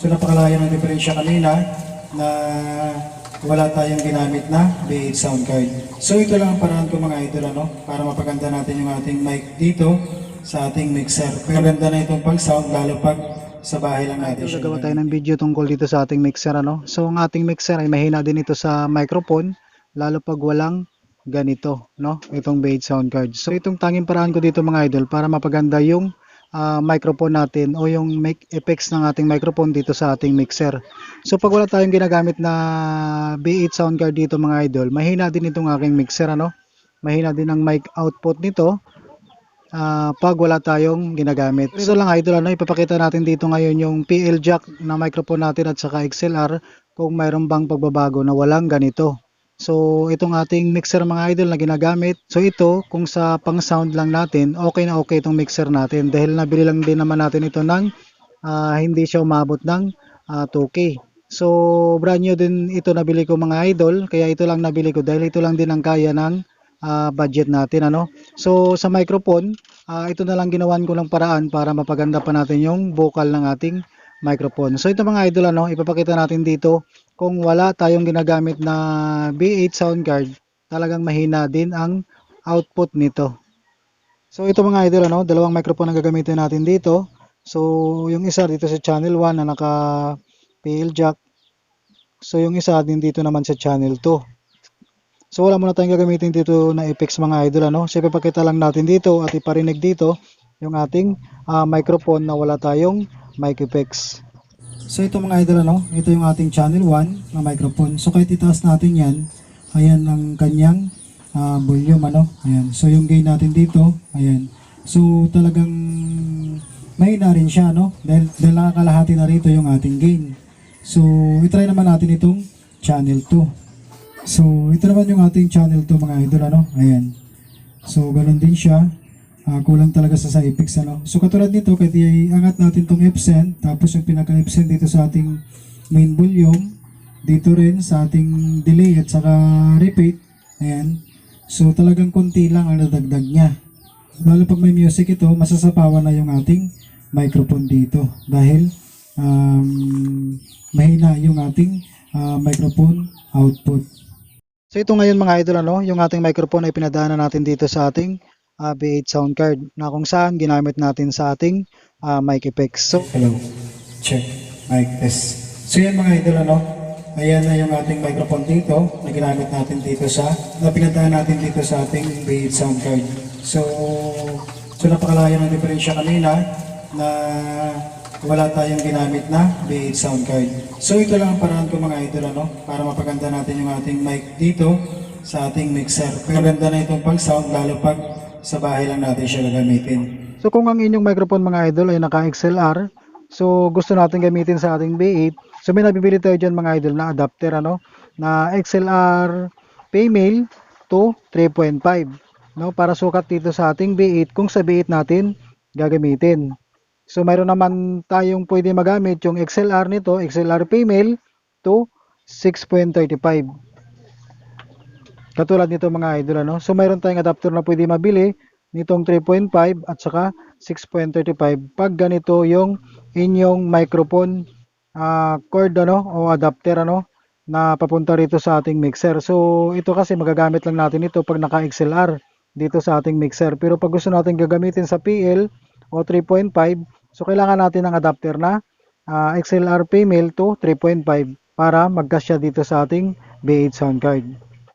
So napakalaya ng diferensya kanina na wala tayong ginamit na B8 sound card. So ito lang ang paraan ko mga idol ano, para mapaganda natin yung ating mic dito sa ating mixer. Pero ganda na itong pag-sound lalo pag sa bahay lang natin siya. Gagawa tayo ng video tungkol dito sa ating mixer ano. So ang ating mixer ay mahina din ito sa microphone lalo pag walang ganito no, itong Bade sound card. So itong tanging paraan ko dito mga idol para mapaganda yung ah, microphone natin o yung mic effects ng ating microphone dito sa ating mixer. So pag wala tayong ginagamit na B8 sound card dito mga idol, mahina din itong aking mixer ano. Mahina din ang mic output nito ah, pag wala tayong ginagamit. Ito lang idol, ano, ipapakita natin dito ngayon yung PL jack na microphone natin at saka XLR kung mayroon bang pagbabago na walang ganito. So, itong ating mixer mga idol na ginagamit. So, ito, kung sa pang sound lang natin, okay na okay itong mixer natin. Dahil nabili lang din naman natin ito ng ah, hindi siya umabot ng ah, 2K. So, brand new din ito nabili ko mga idol. Kaya ito lang nabili ko dahil ito lang din ang kaya ng ah, budget natin. ano So, sa microphone, ah, ito na lang ginawan ko ng paraan para mapaganda pa natin yung vocal ng ating microphone. So, ito mga idol, ano, ipapakita natin dito kung wala tayong ginagamit na B8 sound card, talagang mahina din ang output nito. So ito mga idol ano, dalawang microphone ang gagamitin natin dito. So yung isa dito sa channel 1 na naka PL jack. So yung isa din dito naman sa channel 2. So wala muna tayong gagamitin dito na effects mga idol ano. So ipapakita lang natin dito at iparinig dito yung ating ah, microphone na wala tayong mic effects. So ito mga idol ano, ito yung ating channel 1 na microphone. So kahit itaas natin yan, ayan ang kanyang ah, volume ano. Ayan. So yung gain natin dito, ayan. So talagang mahina rin siya no. Dahil, dahil nakakalahati na rito yung ating gain. So itry naman natin itong channel 2. So ito naman yung ating channel 2 mga idol ano. Ayan. So ganun din siya. Ah, kulang talaga sa sa effects ano. So katulad nito, kahit iangat natin tong Epson, tapos yung pinaka Epson dito sa ating main volume, dito rin sa ating delay at saka repeat, ayan. So talagang konti lang ang nadagdag niya. Lalo pag may music ito, masasapawan na yung ating microphone dito dahil um, mahina yung ating ah, microphone output. So ito ngayon mga idol ano, yung ating microphone ay pinadaanan natin dito sa ating ah, B8 sound card na kung saan ginamit natin sa ating ah, mic effects. So Hello. Check. Mic test. So yan mga idol ano. Ayan na yung ating microphone dito na ginamit natin dito sa, na pinadaan natin dito sa ating B8 sound card. So, so napakalaya ng diferensya kanina na wala tayong ginamit na B8 sound card. So ito lang ang paraan ko mga idol ano, para mapaganda natin yung ating mic dito sa ating mixer. Pero na itong pag-sound lalo pag sa bahay lang natin siya gagamitin. So kung ang inyong microphone mga idol ay naka XLR, so gusto natin gamitin sa ating B8, so may nabibili tayo dyan mga idol na adapter ano, na XLR female to 3.5 no para sukat dito sa ating B8 kung sa B8 natin gagamitin. So mayroon naman tayong pwede magamit yung XLR nito, XLR female to 6.35. Katulad nito mga idol ano. So mayroon tayong adapter na pwede mabili nitong 3.5 at saka 6.35 pag ganito yung inyong microphone ah, cord ano o adapter ano na papunta rito sa ating mixer. So ito kasi magagamit lang natin ito pag naka XLR dito sa ating mixer. Pero pag gusto natin gagamitin sa PL o 3.5, so kailangan natin ng adapter na ah, XLR female to 3.5 para magkasya dito sa ating B8 sound card.